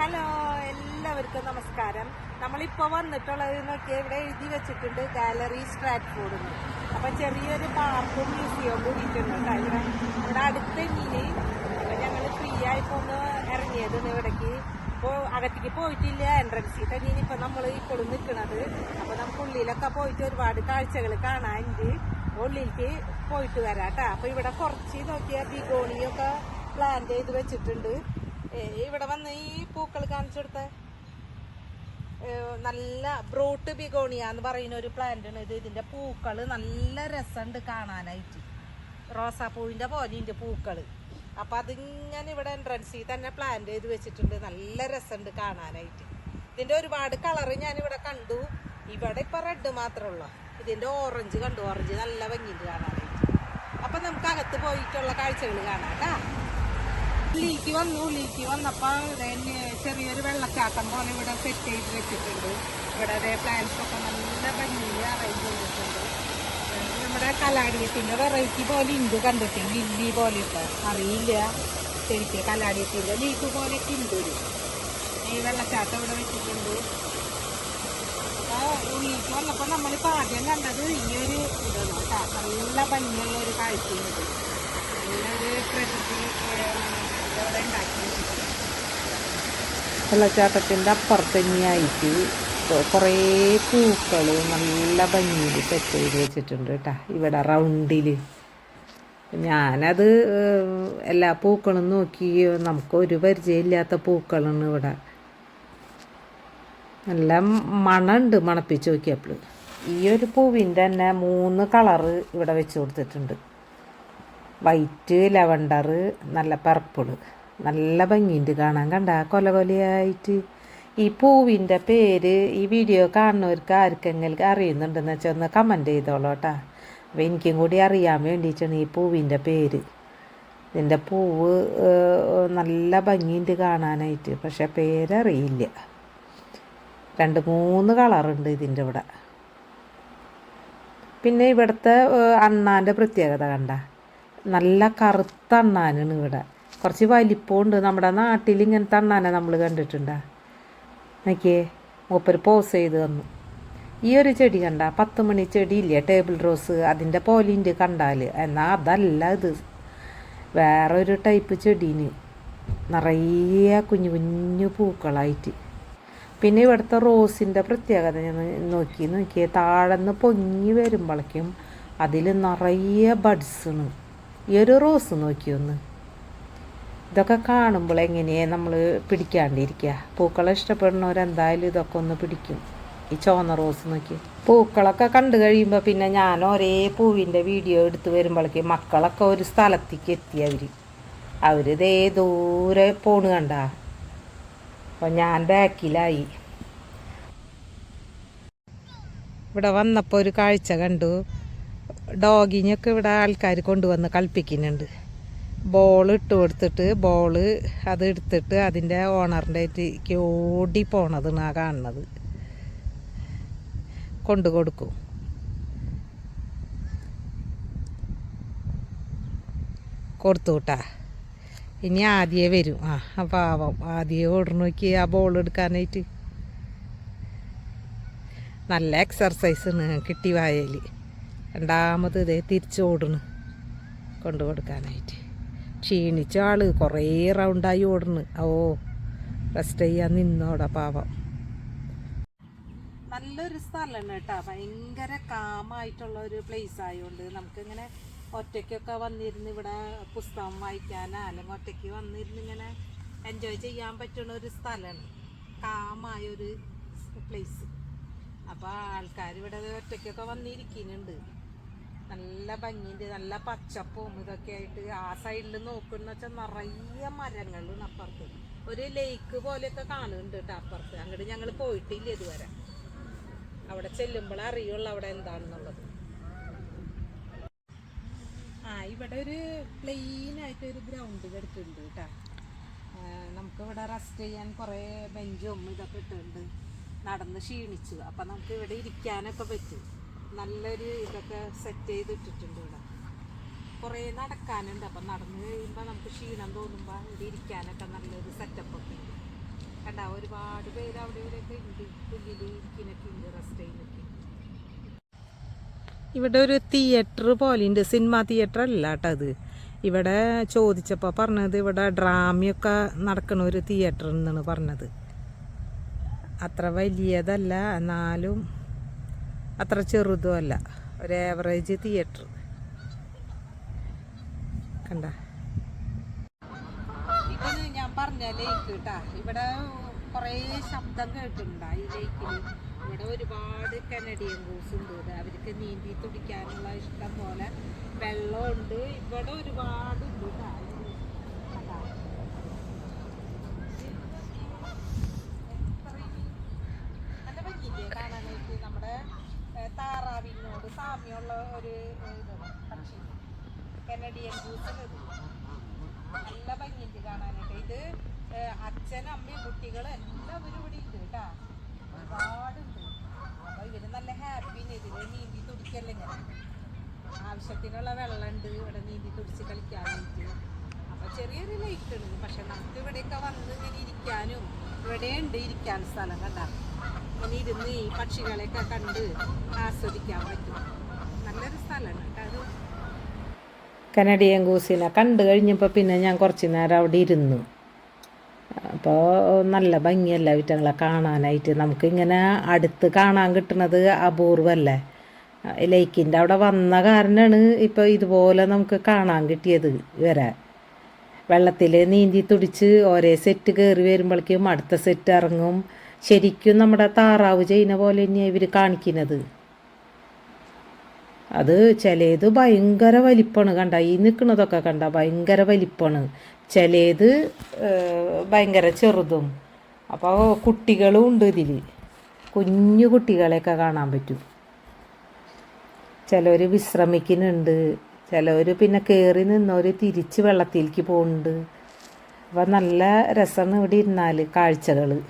Hello എല്ലാവർക്കും നമസ്കാരം. നമ്മളിപ്പോ വന്നിട്ടുള്ളത് നോക്കി ഇവിടെ എഴുതി വെച്ചിട്ടുണ്ട് ഗാലറി സ്ട്രാറ്റ്ഫോർഡ് അപ്പൊ ചെറിയൊരു പാർക്കും മ്യൂസിയവും കൂടിയിട്ടുണ്ട് കേട്ടോ ഇവിടെ. ഇവിടെ അടുത്ത് ഇനി അപ്പൊ ഞങ്ങൾ ഫ്രീ ആയിപ്പോൾ ഒന്ന് ഇറങ്ങിയത് ഇവിടേക്ക്. ഇപ്പോ അകത്തേക്ക് പോയിട്ടില്ല എൻട്രൻസിൽ തന്നെ ഇപ്പൊ നമ്മൾ ഇപ്പോഴും നിൽക്കുന്നത് അപ്പോൾ നമുക്ക് ഉള്ളിലൊക്കെ പോയിട്ട് ഒരുപാട് കാഴ്ചകൾ കാണാനുണ്ട്. ഉള്ളിലേക്ക് പോയിട്ട് വരാം കേട്ടോ. അപ്പൊ ഇവിടെ കുറച്ച് നോക്കിയാൽ ബിഗോണിയൊക്കെ പ്ലാൻ ചെയ്ത് വെച്ചിട്ടുണ്ട്. ഇവിടെ വന്ന് ഈ പൂക്കൾ കാണിച്ചു കൊടുത്ത. നല്ല ബ്രൂട്ട് ബിഗോണിയ എന്ന് പറയുന്ന ഒരു പ്ലാന്റ് ആണ് ഇത്. ഇതിന്റെ പൂക്കൾ നല്ല രസമുണ്ട് കാണാനായിട്ട്. റോസാപ്പൂവിന്റെ പോലെ ഇതിന്റെ പൂക്കൾ. അപ്പൊ അതിങ്ങനെ ഇവിടെ എൻട്രൻസിൽ തന്നെ പ്ലാന്റ് ചെയ്ത് വെച്ചിട്ടുണ്ട്. നല്ല രസമുണ്ട് കാണാനായിട്ട്. ഇതിന്റെ ഒരുപാട് കളറ് ഞാൻ ഇവിടെ കണ്ടു. ഇവിടെ ഇപ്പൊ റെഡ് മാത്രമേ ഉള്ളൂ. ഇതിന്റെ ഓറഞ്ച് കണ്ടു. ഓറഞ്ച് നല്ല ഭംഗിയുണ്ട് കാണാനായിട്ട്. അപ്പൊ നമുക്ക് അകത്ത് പോയിട്ടുള്ള കാഴ്ചകൾ കാണാം കേട്ടാ. ഉള്ളിലേക്ക് വന്നു ലീക്ക് വന്നപ്പോ തന്നെ ചെറിയൊരു വെള്ളച്ചാട്ടം പോലെ ഇവിടെ സെറ്റ് ചെയ്ത് വെച്ചിട്ടുണ്ട്. ഇവിടെ അതേ പ്ലാന്റ്സ് ഒക്കെ നല്ല ഭംഗിയിൽ അറേഞ്ച് ചെയ്തിട്ടുണ്ട്. നമ്മുടെ കലാടിയത്തിന്റെ വെറൈറ്റി പോലെ ഉണ്ട് കണ്ടിട്ട് ലില്ലി പോലെ ഇട്ട? അറിയില്ല. ശരിക്ക് കലാടിയത്തിന്റെ ലീക്ക് പോലെ ഉണ്ട് ഒരു. ഈ വെള്ളച്ചാട്ടം ഇവിടെ വെച്ചിട്ടുണ്ട്. ഉള്ളിലേക്ക് വന്നപ്പോ നമ്മളിപ്പോ ആദ്യം കണ്ടത് ഈ ഒരു ഇതാണ് കേട്ടോ. നല്ല ഭംഗിയുള്ള ഒരു കാഴ്ചയുണ്ട് നല്ലൊരു പ്രകൃതി വെള്ളച്ചാട്ടത്തിന്റെ അപ്പുറത്ത് തന്നെയായിട്ട് കുറേ പൂക്കൾ നല്ല ഭംഗിയിൽ സെറ്റ് ചെയ്ത് വെച്ചിട്ടുണ്ട് കേട്ടോ. ഇവിടെ റൗണ്ടിൽ ഞാനത് എല്ലാ പൂക്കളും നോക്കി നമുക്ക് ഒരു പരിചയമില്ലാത്ത പൂക്കളാണ് ഇവിടെ. നല്ല മണമുണ്ട് മണപ്പിച്ച് നോക്കിയപ്പോൾ ഈ ഒരു പൂവിന്റെ തന്നെ മൂന്ന് കളറ് ഇവിടെ വെച്ച് കൊടുത്തിട്ടുണ്ട്. വൈറ്റ് ലവണ്ടർ നല്ല പർപ്പിൾ. നല്ല ഭംഗിയുണ്ട് കാണാൻ കണ്ട. കൊല കൊലയായിട്ട് ഈ പൂവിന്റെ പേര് ഈ വീഡിയോ കാണുന്നവർക്ക് ആർക്കെങ്കിലും അറിയുന്നുണ്ടെന്ന് വെച്ചാൽ ഒന്ന് കമന്റ് ചെയ്തോളൂ കേട്ടോ. അപ്പോൾ എനിക്കും കൂടി അറിയാൻ വേണ്ടിയിട്ടാണ് ഈ പൂവിന്റെ പേര്. ഇതിന്റെ പൂവ് നല്ല ഭംഗിയുണ്ട് കാണാനായിട്ട്. പക്ഷെ പേരറിയില്ല. രണ്ട് മൂന്ന് കളറുണ്ട് ഇതിന്റെ ഇവിടെ. പിന്നെ ഇവിടുത്തെ അണ്ണാന്റെ പ്രത്യേകത കണ്ട. നല്ല കറുത്ത അണ്ണാനാണ് ഇവിടെ. കുറച്ച് വലിപ്പമുണ്ട്. നമ്മുടെ നാട്ടിൽ ഇങ്ങനത്തെ അണ്ണാനെ നമ്മൾ കണ്ടിട്ടുണ്ട്? നോക്കിയേ മൂപ്പര് പോസ് ചെയ്ത് തന്നു. ഈ ഒരു ചെടി കണ്ട? പത്ത് മണി ചെടി ഇല്ലേ ടേബിൾ റോസ് അതിന്റെ പോലിന്റെ കണ്ടാൽ എന്നാൽ അതല്ല ഇത്. വേറൊരു ടൈപ്പ് ചെടീന്. നിറയെ കുഞ്ഞു കുഞ്ഞു പൂക്കളായിട്ട്. പിന്നെ ഇവിടുത്തെ റോസിന്റെ പ്രത്യേകത ഞാൻ നോക്കി. നോക്കിയേ താഴെന്ന് പൊങ്ങി വരുമ്പോഴേക്കും അതിൽ നിറയെ ബഡ്സാണ് ഈ ഒരു റോസ് നോക്കിയൊന്ന് ഇതൊക്കെ കാണുമ്പോൾ എങ്ങനെയാണ് നമ്മൾ പിടിക്കാണ്ടിരിക്കുക? പൂക്കളെ ഇഷ്ടപ്പെടുന്നവരെന്തായാലും ഇതൊക്കെ ഒന്ന് പിടിക്കും. ഈ ചുവന്ന റോസ് നോക്കി. പൂക്കളൊക്കെ കണ്ടു കഴിയുമ്പോൾ പിന്നെ ഞാൻ ഒരേ പൂവിന്റെ വീഡിയോ എടുത്ത് വരുമ്പോഴേക്കും മക്കളൊക്കെ ഒരു സ്ഥലത്തേക്ക് എത്തി അവർ. അവരിതേ ദൂരെ പോണ് കണ്ട. അപ്പം ഞാൻ ബാക്കിലായി. ഇവിടെ വന്നപ്പോൾ ഒരു കാഴ്ച കണ്ടു. ഡോഗിനൊക്കെ ഇവിടെ ആൾക്കാർ കൊണ്ടുവന്ന് കളിപ്പിക്കുന്നുണ്ട്. ബോൾ ഇട്ട് കൊടുത്തിട്ട് ബോൾ അത് എടുത്തിട്ട് അതിന്റെ ഓണറിന്റെ അടുത്തേക്ക് ഓടി പോണതാണ് ആ കാണുന്നത്. കൊണ്ടു കൊടുക്കും. കൊടുത്തു ഇനി ആദ്യേ വരും. ആ ആ പാവം. ആദ്യേ ഓടി നോക്കി ആ ബോൾ എടുക്കാനായിട്ട്. നല്ല എക്സർസൈസ് കിട്ടി വായയിൽ രണ്ടാമത് ഇതേ തിരിച്ച് ഓടണ് കൊണ്ടു കൊടുക്കാനായിട്ട് ക്ഷീണിച്ച ആൾ കുറേ റൗണ്ടായി ഓടണ്. ഓ റെസ്റ്റ് ചെയ്യാൻ നിന്നോടാ പാവം. നല്ലൊരു സ്ഥലമാണ് കേട്ടോ. ഭയങ്കര കാമായിട്ടുള്ള ഒരു പ്ലേസ് ആയതുകൊണ്ട് നമുക്കിങ്ങനെ ഒറ്റയ്ക്കൊക്കെ വന്നിരുന്ന് ഇവിടെ പുസ്തകം വായിക്കാനോ അല്ലെങ്കിൽ ഒറ്റയ്ക്ക് വന്നിരുന്ന് ഇങ്ങനെ എൻജോയ് ചെയ്യാൻ പറ്റുന്ന ഒരു സ്ഥലമാണ്. കാമായൊരു പ്ലേസ് അപ്പോൾ ആൾക്കാർ ഇവിടെ ഒറ്റയ്ക്കൊക്കെ വന്നിരിക്കുന്നുണ്ട്. നല്ല ഭംഗിന്റെ നല്ല പച്ചപ്പും ഇതൊക്കെ ആയിട്ട് ആ സൈഡിൽ നോക്കുന്ന വെച്ചാൽ നിറയെ മരങ്ങളും അപ്പുറത്ത്. ഒരു ലേക്ക് പോലെയൊക്കെ കാണുന്നുണ്ട് കേട്ടോ അപ്പുറത്ത്. അങ്ങോട്ട് ഞങ്ങൾ പോയിട്ടില്ല ഇതുവരെ. അവിടെ ചെല്ലുമ്പോൾ അറിയുള്ളൂ അവിടെ എന്താണെന്നുള്ളത്. ആ ഇവിടെ ഒരു പ്ലെയിൻ ആയിട്ട് ഒരു ഗ്രൗണ്ട് കിടക്കുന്നുണ്ട് കേട്ടോ. നമുക്ക് ഇവിടെ റെസ്റ്റ് ചെയ്യാൻ കുറേ ബെഞ്ചും ഇതൊക്കെ ഇട്ടുണ്ട് നടന്ന് ക്ഷീണിച്ചു. അപ്പം നമുക്ക് ഇവിടെ ഇരിക്കാനൊക്കെ പറ്റും. നല്ലൊരു ഇതൊക്കെ സെറ്റ് ചെയ്ത് ഇട്ടിട്ടുണ്ട് ഇവിടെ. കുറേ നടക്കാനുണ്ട്. അപ്പം നടന്നു കഴിയുമ്പോൾ നമുക്ക് ക്ഷീണം തോന്നുമ്പോൾ ഇവിടെ ഇരിക്കാനൊക്കെ നല്ലൊരു സെറ്റപ്പ് ഒക്കെ ഉണ്ട്. കണ്ട ഒരുപാട് പേര് അവിടെ ഇവിടെയൊക്കെ ഉണ്ട്. പുല്ലിൽ ഇരിക്കാനൊക്കെ ഉണ്ട് റെസ്റ്റ് ചെയ്യുന്നൊക്കെ. ഇവിടെ ഒരു തിയേറ്റർ പോലെയുണ്ട് സിനിമ തിയേറ്റർ അല്ല കേട്ടോ അത്. ഇവിടെ ചോദിച്ചപ്പോൾ പറഞ്ഞത് ഇവിടെ ഡ്രാമയൊക്കെ നടക്കുന്ന ഒരു തിയേറ്റർ എന്നാണ് പറഞ്ഞത്. അത്ര വലിയതല്ല. എന്നാലും അത്ര ചെറുതും അല്ല. ഒരു ആവറേജ് തിയേറ്റർ കണ്ട. ഇതാണ് ഞാൻ പറഞ്ഞ ലേക്ക് കേട്ടാ ഇവിടെ കുറേ ശബ്ദം കേട്ടിട്ടുണ്ട് ഈ ഇവിടെ ഒരുപാട് കനഡിയൻ ഗൂസ് ഉണ്ട്. അവർക്ക് നീന്തി തുടിക്കാനുള്ള ഇഷ്ടം പോലെ വെള്ളമുണ്ട്. ഇവിടെ ഒരുപാട് ഉണ്ട് കേട്ടാ കണ്ടാ? നല്ല ഭംഗിയില്ലേ കാണാനായിട്ട് നമ്മുടെ ഏഹ്, താറാവിനോട് സാമ്യമുള്ള ഒരു ഇതാണ് പക്ഷി കനഡിയൻ ഗൂസിന് നല്ല ഭംഗിയുണ്ട് കാണാനായിട്ട്. ഇത് അച്ഛൻ അമ്മയും കുട്ടികളും എല്ലാവരും ഇവിടെ ഉണ്ട് കേട്ടാ. ഒരുപാടുണ്ട്. അപ്പൊ ഇവർ നല്ല ഹാപ്പിന് ഇതിൽ നീന്തി തുടിക്കല്ലേ ഇങ്ങനെ. ആവശ്യത്തിനുള്ള വെള്ളമുണ്ട് ഇവിടെ നീന്തി തുടിച്ച് കളിക്കാനായിട്ട്. അപ്പൊ ചെറിയൊരു ലൈറ്റ് ഉണ്ട്. പക്ഷെ നമുക്ക് ഇവിടെയൊക്കെ വന്ന് ഇങ്ങനെ ഇരിക്കാനും ഇവിടെ ഉണ്ട് ഇരിക്കാൻ സ്ഥലം കണ്ട ഇങ്ങനെ ഇരുന്ന് ഈ പക്ഷികളെയൊക്കെ കണ്ട് ആസ്വദിക്കാൻ പറ്റും. കനഡിയൻ ഗൂസിനെ കണ്ടു കഴിഞ്ഞപ്പോൾ പിന്നെ ഞാൻ കുറച്ച് നേരം അവിടെ ഇരുന്നു. അപ്പോൾ നല്ല ഭംഗിയല്ല വിറ്റങ്ങളെ കാണാനായിട്ട്? നമുക്കിങ്ങനെ അടുത്ത് കാണാൻ കിട്ടുന്നത് അപൂർവല്ലേ? ലേക്കിന്റെ അവിടെ വന്ന കാരണമാണ് ഇപ്പോൾ ഇതുപോലെ നമുക്ക് കാണാൻ കിട്ടിയത് വരെ. വെള്ളത്തിൽ നീന്തി തുടിച്ച് ഒരേ സെറ്റ് കയറി വരുമ്പോഴേക്കും അടുത്ത സെറ്റ് ഇറങ്ങും. ശരിക്കും നമ്മുടെ താറാവ് ചെയ്യുന്ന പോലെ തന്നെയാണ് ഇവർ കാണിക്കുന്നത്. അത് ചിലത് ഭയങ്കര വലിപ്പമാണ് കണ്ട ഈ നിൽക്കുന്നതൊക്കെ കണ്ട ഭയങ്കര വലിപ്പമാണ് ചിലത് ഭയങ്കര ചെറുതും. അപ്പോൾ കുട്ടികളും ഉണ്ട് ഇതിൽ കുഞ്ഞു കുട്ടികളെയൊക്കെ കാണാൻ പറ്റും. ചിലർ വിശ്രമിക്കുന്നുണ്ട്. ചിലവർ പിന്നെ കയറി നിന്നവർ തിരിച്ച് വെള്ളത്തിലേക്ക് പോകുന്നുണ്ട് അപ്പം നല്ല രസമാണ് ഇവിടെ ഇരുന്നാൽ കാഴ്ചകൾ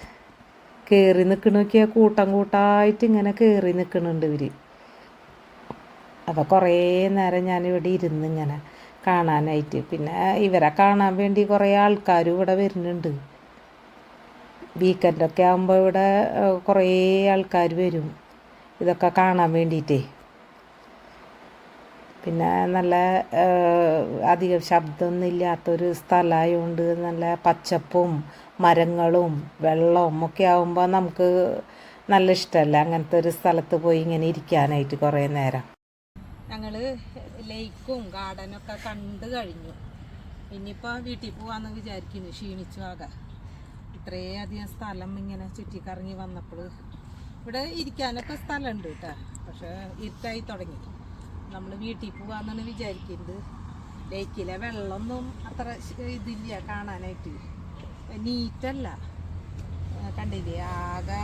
കയറി നിൽക്കണൊക്കെ കൂട്ടം കൂട്ടമായിട്ട് ഇങ്ങനെ കയറി നിൽക്കുന്നുണ്ട് ഇവർ അപ്പോൾ കുറേ നേരം ഞാനിവിടെ ഇരുന്ന് ഇങ്ങനെ കാണാനായിട്ട്. പിന്നെ ഇവരെ കാണാൻ വേണ്ടി കുറേ ആൾക്കാരും ഇവിടെ വരുന്നുണ്ട്. വീക്കെൻഡൊക്കെ ആകുമ്പോൾ ഇവിടെ കുറേ ആൾക്കാർ വരും. ഇതൊക്കെ കാണാൻ വേണ്ടിയിട്ടേ പിന്നെ നല്ല അധികം ശബ്ദമൊന്നും ഇല്ലാത്തൊരു സ്ഥലമായതുകൊണ്ട് നല്ല പച്ചപ്പും മരങ്ങളും വെള്ളവും ഒക്കെ ആകുമ്പോൾ നമുക്ക് നല്ല ഇഷ്ടമല്ല അങ്ങനത്തെ ഒരു സ്ഥലത്ത് പോയി ഇങ്ങനെ ഇരിക്കാനായിട്ട് കുറേ നേരം. ഞങ്ങൾ ലേക്കും ഗാർഡനൊക്കെ കണ്ട് കഴിഞ്ഞു. ഇനിയിപ്പോൾ വീട്ടിൽ പോകാമെന്ന് വിചാരിക്കുന്നു ക്ഷീണിച്ചു ആകെ. ഇത്രയധികം സ്ഥലം ഇങ്ങനെ ചുറ്റിക്കറങ്ങി വന്നപ്പോൾ ഇവിടെ ഇരിക്കാനൊക്കെ സ്ഥലമുണ്ട് കേട്ടോ പക്ഷേ ഇരുട്ടായി തുടങ്ങി. നമ്മൾ വീട്ടിൽ പോകാമെന്നാണ് വിചാരിക്കുന്നത്. ലേക്കിലെ വെള്ളമൊന്നും അത്ര ഇതില്ല കാണാനായിട്ട്. നീറ്റല്ല. കണ്ടില്ലേ? ആകെ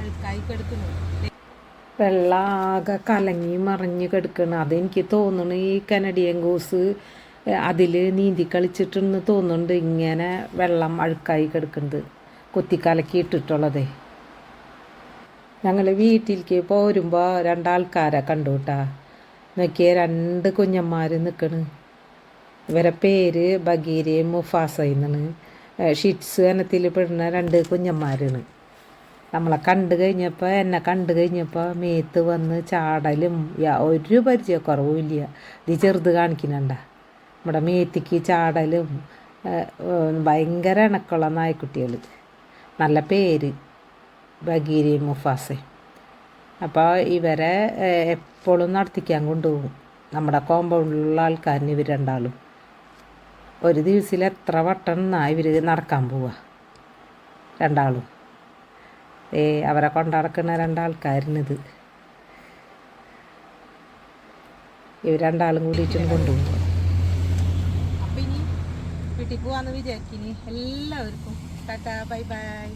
അഴുക്കായി കിടക്കുന്നു. വെള്ളം ആകെ കലങ്ങി മറിഞ്ഞ് കിടക്കണം. അതെനിക്ക് തോന്നുന്നു ഈ കനഡിയൻ ഗൂസ് അതിൽ നീന്തി കളിച്ചിട്ടെന്ന് തോന്നുന്നുണ്ട് ഇങ്ങനെ വെള്ളം അഴുക്കായി കിടക്കുന്നത് കുത്തിക്കലക്കി ഇട്ടിട്ടുള്ളതേ. ഞങ്ങൾ വീട്ടിലേക്ക് പോരുമ്പോൾ രണ്ടാൾക്കാരെ കണ്ടു കേട്ടാ നോക്കിയ രണ്ട് കുഞ്ഞന്മാർ നിൽക്കണ് ഇവരെ പേര് ബഗീരയും മുഫാസ എന്നാണ് ഷിറ്റ്സ് അനത്തിൽ പെടുന്ന രണ്ട് കുഞ്ഞന്മാരാണ്. നമ്മളെ കണ്ടു കഴിഞ്ഞപ്പോൾ എന്നെ കണ്ടു കഴിഞ്ഞപ്പോൾ മേത്ത് വന്ന് ചാടലും ഒരു പരിചയക്കുറവും ഇല്ല. ഇത് ചെറുത് കാണിക്കുന്നുണ്ട. നമ്മുടെ മേത്തിക്ക് ചാടലും ഭയങ്കര ഇണക്കുള്ള നായ്ക്കുട്ടികൾ നല്ല പേര് ബഗീരി മുഫാസെ. അപ്പോൾ ഇവരെ എപ്പോഴും നടത്തിക്കാൻ കൊണ്ടുപോകും. നമ്മുടെ കോമ്പൗണ്ടിലുള്ള ആൾക്കാരിന് ഇവർ രണ്ടാളും. ഒരു ദിവസത്തിൽ എത്ര വട്ടം ഇവർ നടക്കാൻ പോവുക രണ്ടാളും. ഏ അവരെ കൊണ്ടടക്കുന്ന രണ്ടാൾക്കാരിനിത്. ഇവർ രണ്ടാളും കൂടിയിട്ടും കൊണ്ടുപോകും. വീട്ടിൽ പോവാന്ന് വിചാരിക്കിനി എല്ലാവർക്കും ടാറ്റാ ബൈ ബൈ.